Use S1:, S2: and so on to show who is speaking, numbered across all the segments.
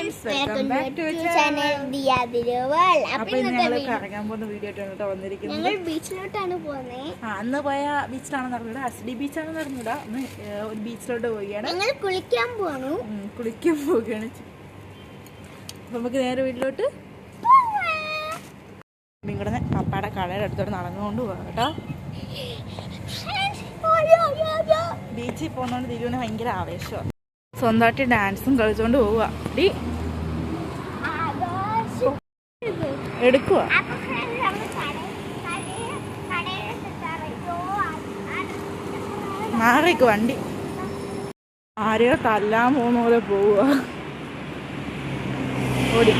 S1: Friends welcome back to channel Diya അപ്പോൾ
S2: കറങ്ങാൻ പോകുന്ന വീഡിയോ ആയിട്ടാണ് കേട്ടോ വന്നിരിക്കുന്നത്.
S1: ഞങ്ങൾ ബീച്ചിലോട്ടാണ് പോകുന്നത്
S2: ആ അന്ന് പോയ ബീച്ചിലാണെന്ന് അറിഞ്ഞൂടാ എസ് ഡി ബീച്ചാണെന്ന് അറിഞ്ഞൂടാ അന്ന് ഒരു ബീച്ചിലോട്ട് പോവുകയാണ്.
S1: ഞങ്ങൾ കുളിക്കാൻ പോണു
S2: കുളിക്കാൻ പോവുകയാണ്. അപ്പൊ നമുക്ക് നേരെ വീട്ടിലോട്ട് നിങ്ങളുടെ പപ്പയുടെ കടയുടെ അടുത്തോട്ട് നടന്നുകൊണ്ട് പോകാം കേട്ടോ. ബീച്ചിൽ പോകുന്നതുകൊണ്ട് തിരുവന ഭയങ്കര ആവേശമാണ് സ്വന്തമായിട്ട് ഡാൻസും കളിച്ചോണ്ട് പോവുക എടുക്കുക മാറിക്ക് വണ്ടി. ആരെയോ തല്ലാൻ പോകുന്ന പോലെ പോവുക ഓടി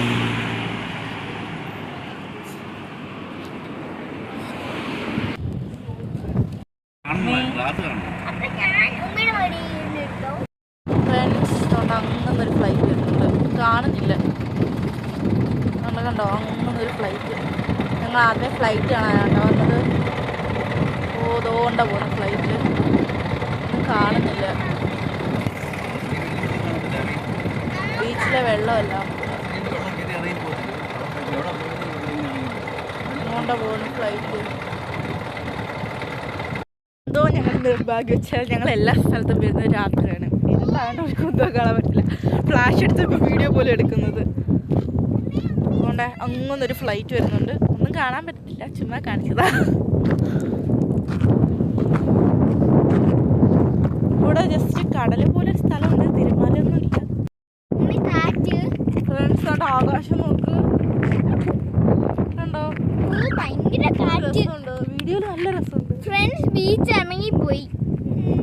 S2: ഫ്രണ്ട്സ് കൊണ്ട് അങ്ങനൊരു ഫ്ലൈറ്റ് വരുന്നുണ്ട് കാണുന്നില്ല അങ്ങനൊരു ഫ്ലൈറ്റ് ഞങ്ങൾ ആദ്യം ഫ്ലൈറ്റ് കാണാനാണ് വന്നത്. ഓ തോണ്ട പോകുന്ന ഫ്ലൈറ്റ് കാണുന്നില്ല. ബീച്ചിലെ വെള്ളമല്ല. ഫ്ലൈറ്റ് എന്തോ ഞങ്ങൾ നിർഭാഗ്യം വെച്ചാൽ ഞങ്ങൾ എല്ലാ സ്ഥലത്തും വരുന്നത് രാത്രിയാണ്. എന്താണ് ഒരു കുന്തം കാണാൻ പറ്റില്ല. ഫ്ലാഷ് എടുത്തപ്പോൾ വീഡിയോ പോലും എടുക്കുന്നത്. അതുകൊണ്ട് അങ്ങനൊരു ഫ്ലൈറ്റ് വരുന്നുണ്ട്. ഒന്നും കാണാൻ പറ്റില്ല ചുമ്മാ കാണിച്ചതാ. ഇവിടെ ജസ്റ്റ് കടൽ പോലെ ഒരു സ്ഥലമുണ്ട് തിരുമാലയൊന്നും ഇല്ല. ഫ്രണ്ട്സ് അവിടെ ആകാശം നോക്ക്. കണ്ടോ?
S1: ഭയങ്കര
S2: വീഡിയോയിൽ നല്ല രസമുണ്ട്.
S1: ഫ്രണ്ട്സ് ബീച്ച് ഇറങ്ങി പോയി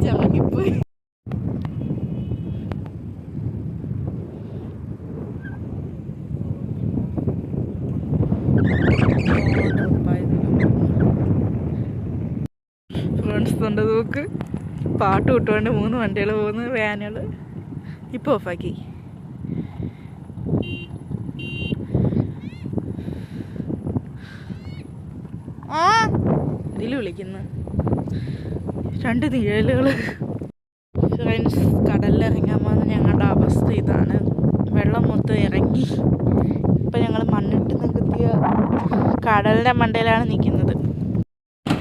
S2: ചറങ്ങിപ്പോയി ഫ്രണ്ട്സ് നോക്ക് പാട്ട് വിട്ടുകൊണ്ട് മൂന്ന് വണ്ടികൾ പോകുന്നു വാനുകൾ ഇപ്പോൾ ഓഫാക്കി. ആ ഇതിൽ വിളിക്കുന്നു. രണ്ട് നിഴലുകൾ ഫ്രണ്ട്സ് കടലിൽ ഇറങ്ങാൻ പോകുന്ന ഞങ്ങളുടെ അവസ്ഥ ഇതാണ്. വെള്ളം മൊത്തം ഇറങ്ങി. ഇപ്പം ഞങ്ങൾ മണ്ണിട്ട് നികത്തിയ കടലിന്റെ മണ്ടയിലാണ് നിൽക്കുന്നത്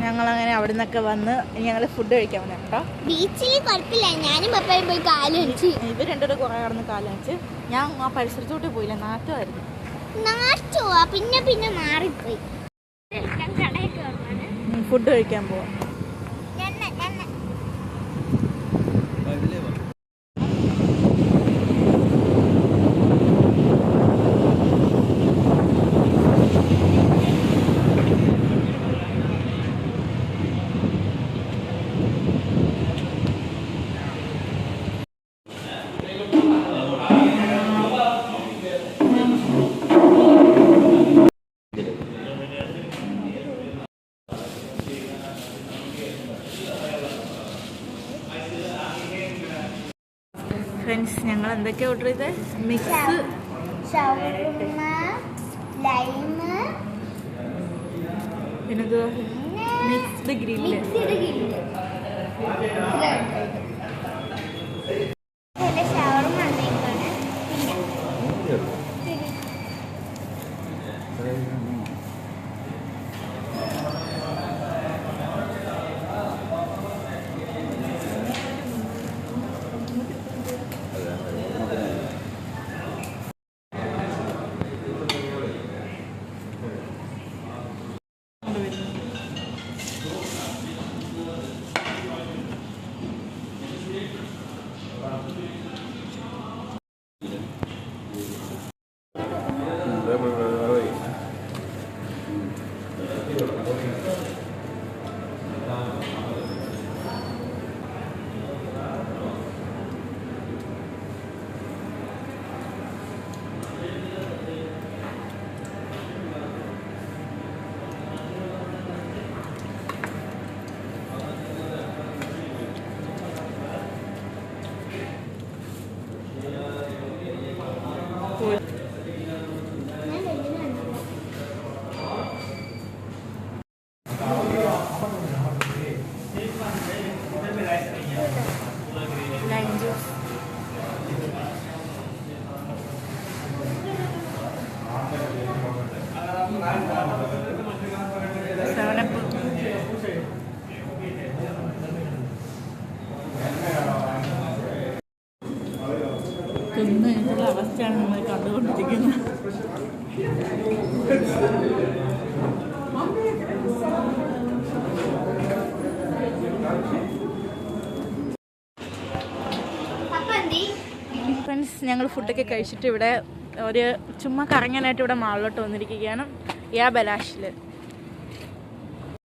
S2: ഞങ്ങളങ്ങനെ അവിടെ നിന്നൊക്കെ വന്ന് ഞങ്ങൾ ഫുഡ് കഴിക്കാൻ വന്നു കേട്ടോ.
S1: ബീച്ചിൽ കുഴപ്പമില്ല. ഞാനും പപ്പയും പോയി കാൽ വെച്ച്
S2: ഇവർ രണ്ടുപേരും കുറേ കടന്ന് കാലം വെച്ച് ഞാൻ ആ പരിസരത്തോട്ട് പോയില്ല നാട്ടുമായിരുന്നു
S1: നാട്ടോ പിന്നെ പിന്നെ മാറിപ്പോയി.
S2: ഫുഡ് കഴിക്കാൻ പോവാം. ഞങ്ങൾ എന്തൊക്കെയാണ് ഓർഡർ ചെയ്തത് മിക്സ്.
S1: Shawarma lime.
S2: പിന്നെത് മിക്സ്ഡ് ഗ്രില്ല് ഇന്ന് കഴിഞ്ഞിട്ടുള്ള അവസ്ഥയാണ് നമ്മൾ കണ്ടുകൊണ്ടിരിക്കുന്നത്. ഫ്രണ്ട്സ് ഞങ്ങൾ ഫുഡൊക്കെ കഴിച്ചിട്ട് ഇവിടെ ഒരു ചുമ്മാ കറങ്ങാനായിട്ട് ഇവിടെ മാളിലോട്ട് വന്നിരിക്കുകയാണ്. യാ ബലാഷിൽ ഉണ്ടോ
S3: ഇവിടെ പത്ത് മിനിറ്റ് സമയം പോട്ടെ പിന്നെ ദഹിക്കണ്ടേ
S2: ആ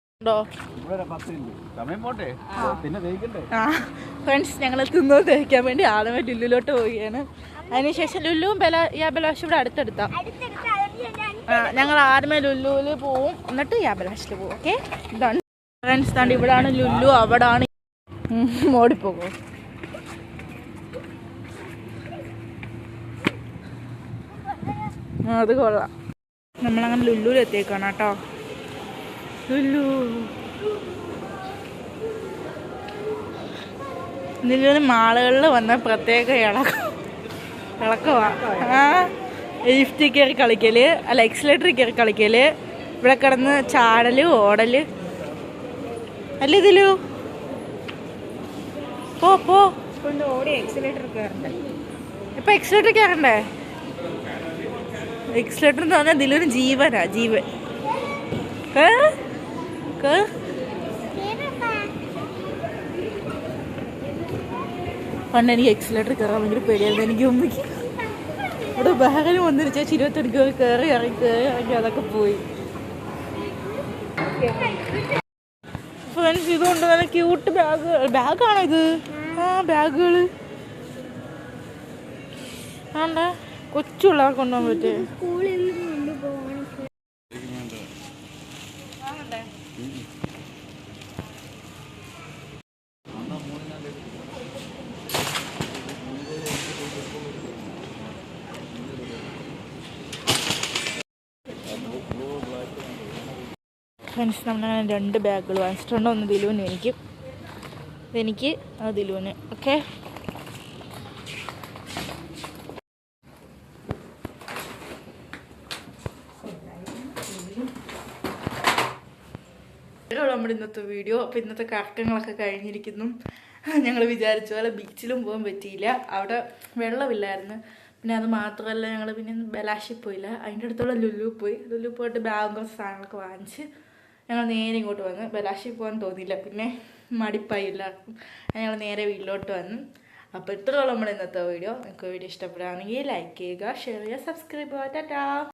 S2: ഫ്രണ്ട്സ് ഞങ്ങൾ തിന്നോ തേക്കാൻ വേണ്ടി ആദ്യമേ ലുല്ലുലോട്ട് പോവുകയാണ്. അതിനുശേഷം ലുല്ലുവും ബല യാ ബലാഷും ഇവിടെ അടുത്തെടുത്താം. ഞങ്ങൾ ആദ്യമേ ലുല്ലുവിൽ പോവും. എന്നിട്ട് യാ ബലാഷിൽ പോവും ഓക്കെ? ഇതാണ് ഫ്രണ്ട്സ് താണ്ട് ഇവിടാണ് ലുല്ലു അവിടാണ് ഓടിപ്പോകും. അത് കൊള്ളാം. നമ്മളങ്ങനെ ലുല്ലുവിൽ എത്തിയേക്കാണ് കേട്ടോ. ലുല്ലു ലുല്ലുവിന് മാളുകളിൽ വന്ന പ്രത്യേക ഇളക്കം. ഇളക്കമാ ആ ലിഫ്റ്റിൽ കയറി കളിക്കൽ അല്ല എക്സിലേറ്ററിൽ കയറി കളിക്കൽ ഇവിടെ കിടന്ന് ചാടൽ ഓടൽ അല്ല ഇതിലു? പോ പോ.
S4: കൊണ്ട് ഓടി എക്സിലേറ്റർ കയറണ്ടേ
S2: ഇപ്പൊ എക്സിലേറ്റർ കയറണ്ടേ എക്സിലേറ്റർ എന്ന് പറഞ്ഞാൽ ഇതിലൊരു ജീവനാ ജീവൻ. കേറ്. കേറ്. പണ്ട് എനിക്ക് എക്സിലേറ്റർ കയറാൻ ഭയങ്കര പേടിയായിരുന്നു. എനിക്ക് ഉമ്മയ്ക്ക് ഇവിടെ ബാഗിന് വന്നിട്ട് ചേച്ചി ഇരുപത്തെടുക്കുക കയറി ഇറങ്ങി കയറി ഇറങ്ങി അതൊക്കെ പോയി. ഫ്രണ്ട്സ് ഇതുകൊണ്ട് നല്ല ക്യൂട്ട് ബാഗ് ബാഗാണോ ഇത്? ആ ബാഗുകൾ ആണ്ടാ കൊച്ചുള്ള കൊണ്ടുപോകാൻ പറ്റേ. ഫ്രണ്ട്സ് നമ്മളങ്ങനെ രണ്ട് ബാഗുകൾ വാങ്ങിച്ചിട്ടുണ്ട് ഒന്ന് ദിലുവിന് എനിക്ക്. എനിക്ക് അത് ദിലുവിന്. ഓക്കെ? നമ്മുടെ ഇന്നത്തെ വീഡിയോ. അപ്പോൾ ഇന്നത്തെ കറക്കങ്ങളൊക്കെ കഴിഞ്ഞിരിക്കുന്നു. ഞങ്ങൾ വിചാരിച്ച പോലെ ബീച്ചിലും പോകാൻ പറ്റിയില്ല. അവിടെ വെള്ളമില്ലായിരുന്നു. പിന്നെ അത് മാത്രമല്ല ഞങ്ങൾ പിന്നെ ബലാശി പോയില്ല അതിന്റെ അടുത്തുള്ള ലുലു പോയി. ലുലു പോയിട്ട് ബാഗും സാധനങ്ങളൊക്കെ വാങ്ങിച്ച് ഞങ്ങൾ നേരെ ഇങ്ങോട്ട് വന്ന്. ബലാശി പോകാൻ തോന്നിയില്ല. പിന്നെ മടിപ്പായി എല്ലാവർക്കും. ഞങ്ങൾ നേരെ വീട്ടിലോട്ട് വന്നു. അപ്പോൾ ഇത്രയുള്ള നമ്മുടെ ഇന്നത്തെ വീഡിയോ. നിങ്ങൾക്ക് വീഡിയോ ഇഷ്ടപ്പെടുകയാണെങ്കിൽ ലൈക്ക് ചെയ്യുക ഷെയർ ചെയ്യുക സബ്സ്ക്രൈബ് ചെയ്യുക. ടാറ്റാ.